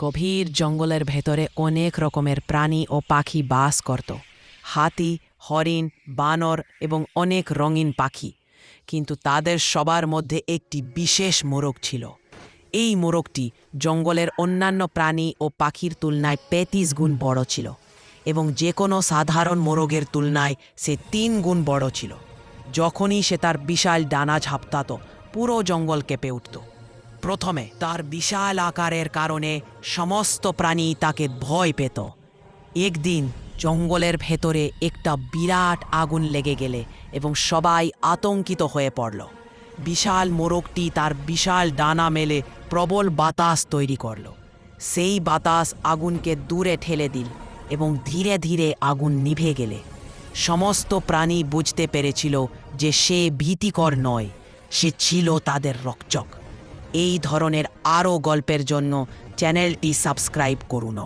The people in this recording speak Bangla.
গভীর জঙ্গলের ভেতরে অনেক রকমের প্রাণী ও পাখি বাস করত। হাতি, হরিণ, বানর এবং অনেক রঙিন পাখি। কিন্তু তাদের সবার মধ্যে একটি বিশেষ মোরগ ছিল। এই মোরগটি জঙ্গলের অন্যান্য প্রাণী ও পাখির তুলনায় পেঁতিশ গুণ বড় ছিল এবং যে কোনো সাধারণ মোরগের তুলনায় সে তিন গুণ বড় ছিল। যখনই সে তার বিশাল ডানা ঝাপতাত পুরো জঙ্গল কেঁপে উঠত। প্রথমে তার বিশাল আকারের কারণে সমস্ত প্রাণী তাকে ভয় পেত। একদিন জঙ্গলের ভেতরে একটা বিরাট আগুন লেগে গেলে এবং সবাই আতঙ্কিত হয়ে পড়ল। বিশাল মোরগটি তার বিশাল ডানা মেলে প্রবল বাতাস তৈরি করল। সেই বাতাস আগুনকে দূরে ঠেলে দিল এবং ধীরে ধীরে আগুন নিভে গেলে। সমস্ত প্রাণী বুঝতে পেরেছিল যে সে ভীতিকর নয়, সে ছিল তাদের রক্ষক। এই ধরনের আরও গল্পের জন্য চ্যানেলটি সাবস্ক্রাইব করুন।